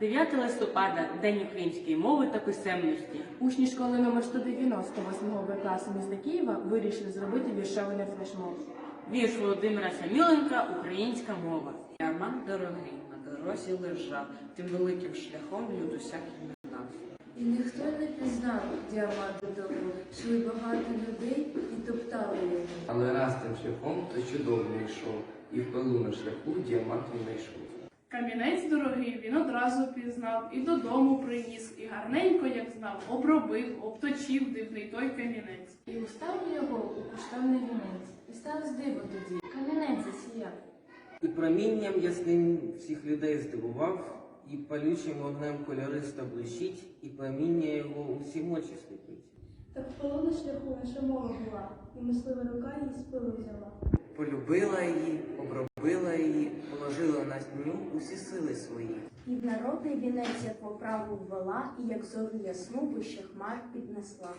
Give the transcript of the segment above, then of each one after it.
9 листопада День української мови та писемності. Учні школи номер 190 8 Б класу міста Києва вирішили зробити віршований флешмоб. Вірш Володимира Саміленка Українська мова. Ярман дорогий, на дорозі лежав, тим великим шляхом люд усякий минав. І ніхто не пізнав діаманту того, йшли багато людей і топтали його. Але раз тим шляхом то чудово йшов, і в пилу на шляху діамант він знайшов. Камінець дорогий він одразу пізнав, і додому приніс, і гарненько, як знав, обробив, обточив дивний той камінець. І уставив його у коштовний вінець. І сталось диво тоді. Камінець засіяв. І промінням ясним всіх людей здивував, і палючим вогнем кольориста блищить, і проміння його усім очі сліпить. Так в полону шляху наша мова була, і мислива рука її з пилу взяла. Полюбила її, обробила її, положила на ню усі сили свої. І в народний вінець як по праву ввела, і як зору ясну вище хмар піднесла.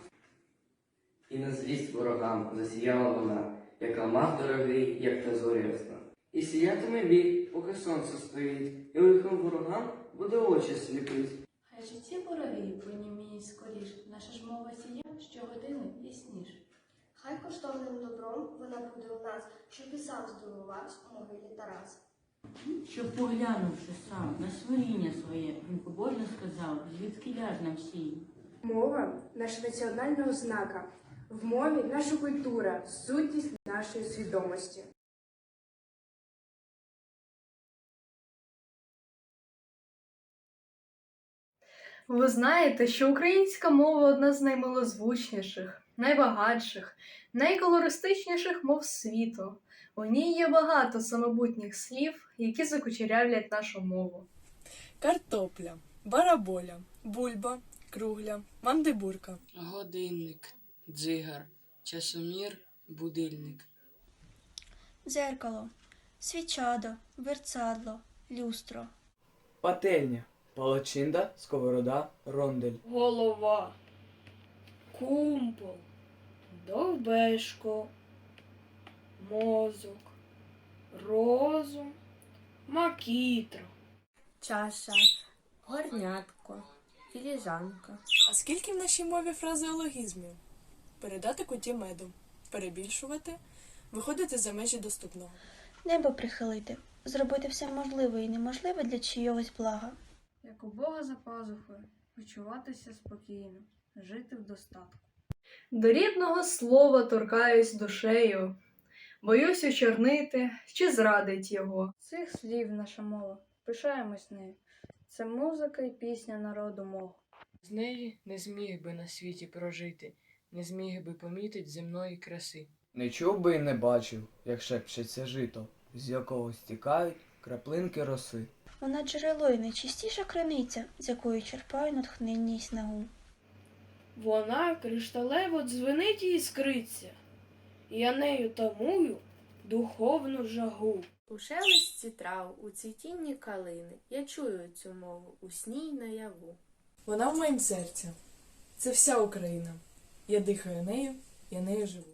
І на злість ворогам засіяла вона, як алмаз дорогий, як та зоря ясна. І сіятиме вік, поки сонце стоїть, і лихим ворогам буде очі сліпить. Хай же ці вороги поніміють скоріш, наша ж мова сія щогодини ясніш. Хай коштовним добром вона буде у нас, щоб і сам здивувався у могилі Тарас. Щоб поглянувши сам на створіння своє, він побожно сказав, звідки ляж нам всі. Мова наша національна ознака. В мові наша культура, сутність нашої свідомості. Ви знаєте, що українська мова одна з наймилозвучніших, найбагатших, найколористичніших мов світу. У ній є багато самобутніх слів, які закучерявлять нашу мову. Картопля, бараболя, бульба, кругля, мандибурка. Годинник, дзигар, часомір, будильник. Дзеркало, свічадо, верцадло, люстро. Пательня, палачинда, сковорода, рондель. Голова, кумпол, довбешко, мозок, розум, макітра. Чаша, горнятко, філіжанка. А скільки в нашій мові фразеологізмів? Передати куті медом, перебільшувати, виходити за межі доступного. Небо прихилити, зробити все можливе і неможливе для чийогось блага. Як у Бога за пазухою, почуватися спокійно, жити в достатку. До рідного слова торкаюсь душею, боюсь очорнити чи зрадить його. Цих слів наша мова, пишаємось нею. Це музика і пісня народу мого. З неї не зміг би на світі прожити, не зміг би помітить земної краси. Не чув би і не бачив, як шепчеться жито, з якого стікають краплинки роси. Вона джерело і найчистіша криниця, з якої черпаю натхнення й снагу. Вона кришталево дзвенить і іскриться, я нею тамую духовну жагу. У шелесті трав, у цвітінні калини. Я чую цю мову у сні й наяву. Вона в моїм серці. Це вся Україна. Я дихаю нею, я нею живу.